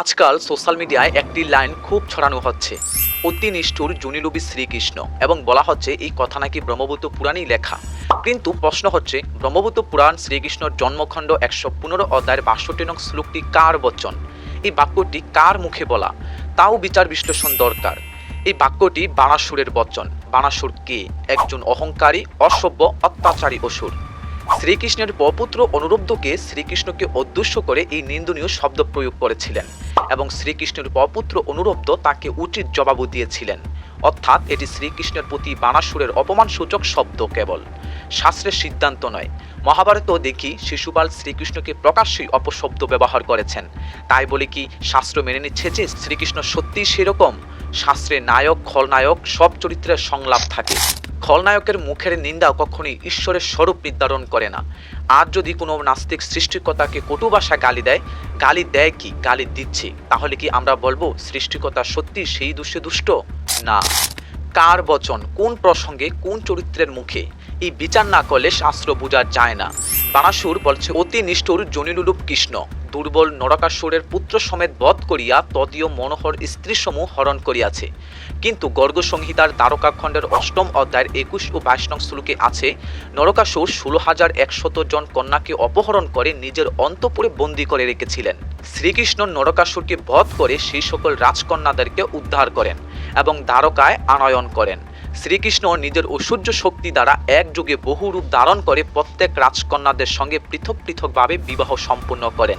আজকাল সোশ্যাল মিডিয়ায় একটি লাইন খুব ছড়ানো হচ্ছে। অতি নিষ্ঠুর জুনিলুবি শ্রীকৃষ্ণ এবং বলা হচ্ছে, এই কথা নাকি ব্রহ্মপুত্র পুরাণেই লেখা। কিন্তু প্রশ্ন হচ্ছে ব্রহ্মপুত্র পুরাণ শ্রীকৃষ্ণর জন্মখণ্ড একশো পনেরো অধ্যায়ের বাষট্টি নং শ্লোকটি কার বচন? এই বাক্যটি কার মুখে বলা? তাও বিচার বিশ্লেষণ দরকার। এই বাক্যটি বাণাসুরের বচন। বাণাসুর কে? একজন অহংকারী, অসভ্য, অত্যাচারী অসুর। শ্রীকৃষ্ণের পপুত্র অনুরুদ্ধকে শ্রীকৃষ্ণকে উদ্দেশ্য করে এই নিন্দনীয় শব্দ প্রয়োগ করেছিলেন এবং শ্রীকৃষ্ণের পপুত্র অনুরুদ্ধ তাকে উচিত জবাবও দিয়েছিলেন। অর্থাৎ এটি শ্রীকৃষ্ণের প্রতি বাণাসুরের অপমানসূচক শব্দ কেবল। শাস্ত্রের সিদ্ধান্ত নয়। মহাভারতও দেখি শিশুপাল শ্রীকৃষ্ণকে প্রকাশ্যেই অপশব্দ ব্যবহার করেছেন। তাই বলে কি শাস্ত্র মেনে নিচ্ছে যে শ্রীকৃষ্ণ সত্যিই সেরকম? শাস্ত্রে নায়ক, খলনায়ক, সব চরিত্রের সংলাপ থাকে। খলনায়কের মুখের নিন্দা কখনোই ঈশ্বরের স্বরূপ নির্ধারণ করে না। আর যদি কোনো নাস্তিক সৃষ্টিকতাকে কটু ভাষা গালি দেয় গালি দেয় কি? গালি দিচ্ছে। তাহলে কি আমরা বলব সৃষ্টিকতা সত্যি সেই দুষ্টে দুষ্ট? না। কার বচন? কোন প্রসঙ্গে? কোন চরিত্রের মুখে? এই বিচার না করলে শাস্ত্র বোঝা যায় না। বানাসুর বলছে, অতি নিষ্ঠুর জনিলুলুপ কৃষ্ণ। দুর্বল নরকাসুরের পুত্র সমেত বধ করিয়া তদীয় মনোহর স্ত্রীসমূহ হরণ করিয়াছে। কিন্তু গর্গ সংহিতার দ্বারকাখণ্ডের অষ্টম অধ্যায়ের একুশ ও বাইশ নং শ্লোকে আছে, নরকাসুর ষোলো হাজার একশত জন কন্যাকে অপহরণ করে নিজের অন্তপুরে বন্দী করে রেখেছিলেন। শ্রীকৃষ্ণ নরকাসুরকে বধ করে সেই সকল রাজকন্যাদেরকে উদ্ধার করেন এবং দ্বারকায় আনয়ন করেন। শ্রীকৃষ্ণ নিজের ঐশ্বর্য শক্তি দ্বারা একযোগে বহু রূপ ধারণ করে প্রত্যেক রাজকন্যাদের সঙ্গে পৃথক পৃথকভাবে বিবাহ সম্পন্ন করেন।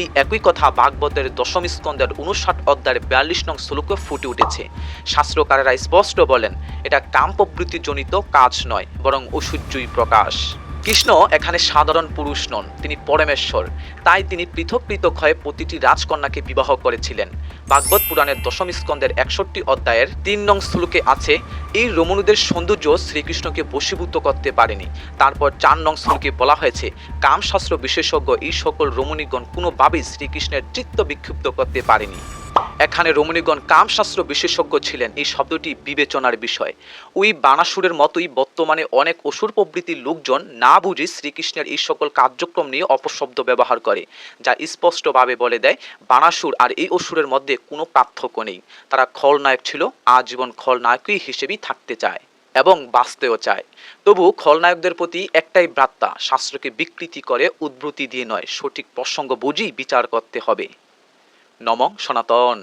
এই একই কথা ভাগবতের দশম স্কন্দের উনষাট অধ্যায়ের বিয়াল্লিশ নং শ্লোকে ফুটে উঠেছে। শাস্ত্রকারেরা স্পষ্ট বলেন, এটা কাম প্রবৃত্তিজনিত কাজ নয়, বরং ঐশ্বর্যই প্রকাশ। কৃষ্ণ এখানে সাধারণ পুরুষ নন, তিনি পরমেশ্বর। তাই তিনি পৃথক পৃথক হয়ে প্রতিটি রাজকন্যাকে বিবাহ করেছিলেন। ভাগবত পুরাণের দশম স্কন্দের একষট্টি অধ্যায়ের তিন নং শ্লোকে আছে, এই রমণীদের সৌন্দর্য শ্রীকৃষ্ণকে বশীভূত করতে পারেনি। তারপর চার নং শ্লোকে বলা হয়েছে, কামশাস্ত্র বিশেষজ্ঞ এই সকল রমণীগণ কোনোভাবেই শ্রীকৃষ্ণের চিত্ত বিক্ষিপ্ত করতে পারেনি। এখানে রমণীগণ কামশাস্ত্র বিশেষজ্ঞ ছিলেন। এই শব্দটি বিবেচনার বিষয়। ওই বানাসুরের মতোই বর্তমানে অনেক অসুর প্রবৃত্তির লোকজন না বুঝে শ্রীকৃষ্ণের এই সকল কার্যক্রম নিয়ে অপশব্দ ব্যবহার করে, যা স্পষ্টভাবে বলে দেয়, বানাসুর আর এই অসুরের মধ্যে কোনো পার্থক্য নেই। তারা খলনায়ক ছিল, আজীবন খলনায়কই হিসেবেই থাকতে চায় এবং বাঁচতেও চায়। তবু খলনায়কদের প্রতি একটাই বার্তা শাস্ত্রকে বিকৃতি করে উদ্ভূতি দিয়ে নয়, সঠিক প্রসঙ্গ বুঝেই বিচার করতে হবে। নম সনাতন।